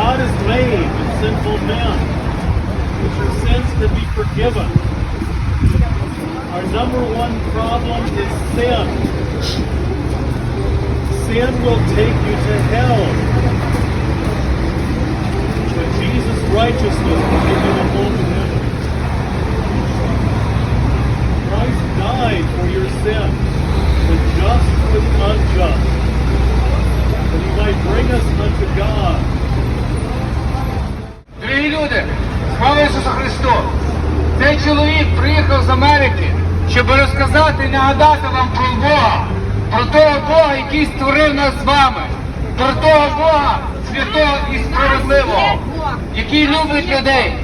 God has made with sinful men, that your sins can be forgiven. Our number one problem is sin. Sin will take you to hell. But Jesus' righteousness will give you a home in heaven. Christ died for your sins, the just for unjust, that he might bring us unto God. Люди, слава Ісусу Христу! Цей чоловік приїхав з Америки, щоб розказати і нагадати вам про Бога, про того Бога, який створив нас з вами, про того Бога святого і справедливого, який любить людей.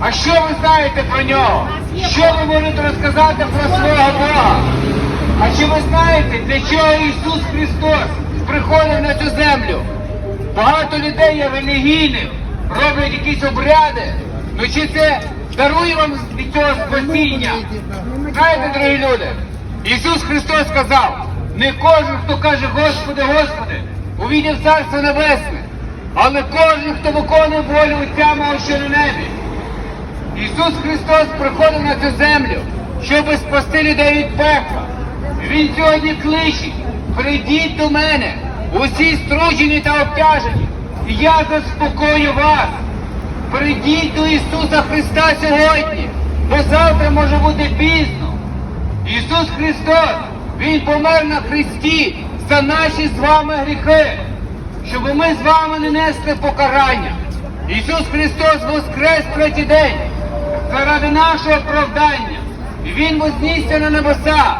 А що ви знаєте про нього? Що ви можете розказати про свого Бога? А чи ви знаєте, для чого Ісус Христос приходив на цю землю? Багато людей є релігійним, роблять якісь обряди. Ну чи це дарує вам від цього спасіння? Знаєте, дорогі люди, Ісус Христос сказав, не кожен, хто каже Господи, Господи, увійде в Царство Небесне, але кожен, хто виконує волю Отця мого, що на небі. Ісус Христос приходив на цю землю, щоб спасти людей від пекла. Він сьогодні кличе, прийдіть до мене, усі струджені та обтяжені, я заспокою вас. Прийдіть до Ісуса Христа сьогодні, бо завтра може бути пізно. Ісус Христос, Він помер на Христі за наші з вами гріхи, щоб ми з вами не несли покарання. Ісус Христос воскрес третій день заради нашого оправдання. І Він вознісся на небеса.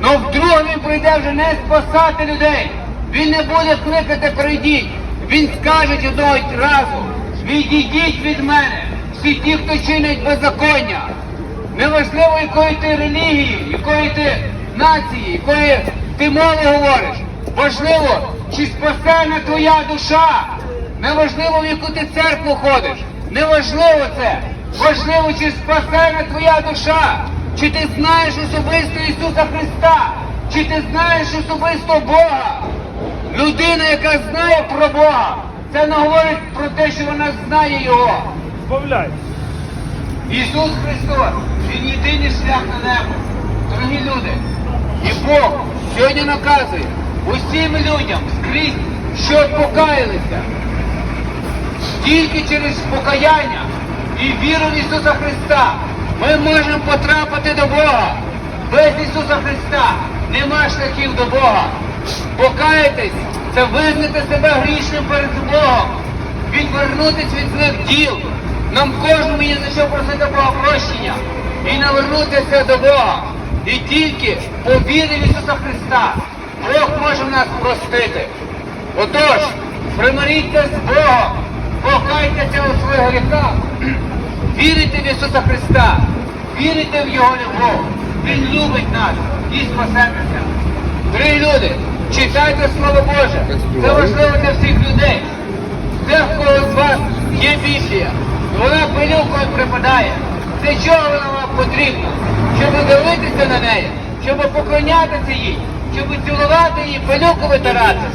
Но вдруге Він прийде вже не спасати людей. Він не буде кликати прийдіть. Він скаже одного разу, відійдіть від мене, всі ті, хто чинить беззаконня. Неважливо, якої ти релігії, якої ти нації, якої ти мови говориш. Важливо, чи спасена твоя душа. Неважливо, в яку ти церкву ходиш. Неважливо це. Важливо, чи спасена твоя душа. Чи ти знаєш особисто Ісуса Христа? Чи ти знаєш особисто Бога? Людина, яка знає про Бога, це не говорить про те, що вона знає Його. Збавляй. Ісус Христос, Він єдиний шлях на небо. Дорогі люди, і Бог сьогодні наказує усім людям скрізь, що покаялися. Тільки через покаяння і віру в Ісуса Христа ми можемо потрапити до Бога. Без Ісуса Христа нема шляхів до Бога. Покаятись це визнати себе грішним перед Богом, відвернутись від злих діл. Нам кожному є за що просити Бога прощення і навернутися до Бога. І тільки по вірі в Ісуса Христа Бог може нас простити. Отож, примиріться з Богом, покайтеся у своїх гріхах, вірите в Ісуса Христа, вірите в Його любов. Він любить нас і спасетеся. Дорогі люди, читайте Слово Боже. Це важливо для всіх людей. Де в кого з вас є і вона пилюкою припадає. Для чого вона вам потрібна? Щоб дивитися на неї, щоб поклонятися їй, щоб цілувати її, пилюку витирати.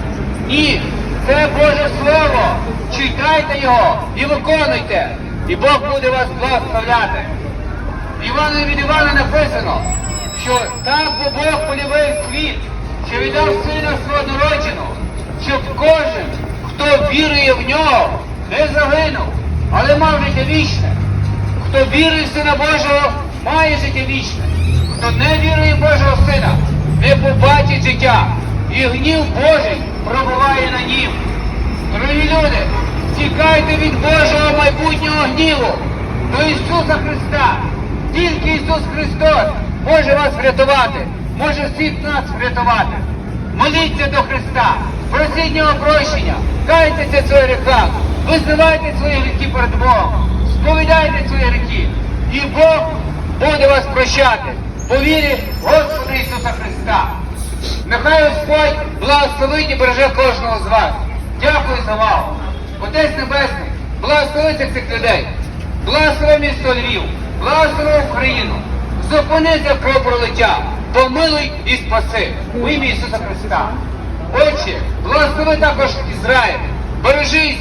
Ні, це Боже Слово. Читайте його і виконуйте, і Бог буде вас благословляти. Івана від Івана написано, що так бо Бог полюбив світ, що віддав сина свого народженого, щоб кожен, хто вірує в нього, не загинув, але мав життя вічне. Хто вірує в Сина Божого, має життя вічне. Хто не вірує в Божого Сина, не побачить життя. І гнів Божий пробуває на нім. Дорогі люди, тікайте від Божого майбутнього гніву до Ісуса Христа. Тільки Ісус Христос може вас врятувати, може всіх нас врятувати. Моліться до Христа, просіть нього прощення, кайтеся своїх гріхах, визнавайте свої гріхи перед Богом, сповідайте свої гріхи, і Бог буде вас прощати по вірі Господа Ісуса Христа. Нехай Господь благословить і береже кожного з вас. Дякую за увагу. Отець Небесний, благослови цих людей. Благослови місто Львів, благослови Україну. Зупини це кровопролиття. Помилуй і спаси. У ім'я Ісуса Христа. Отче, благослови також Ізраїль. Бережи Ізраїль.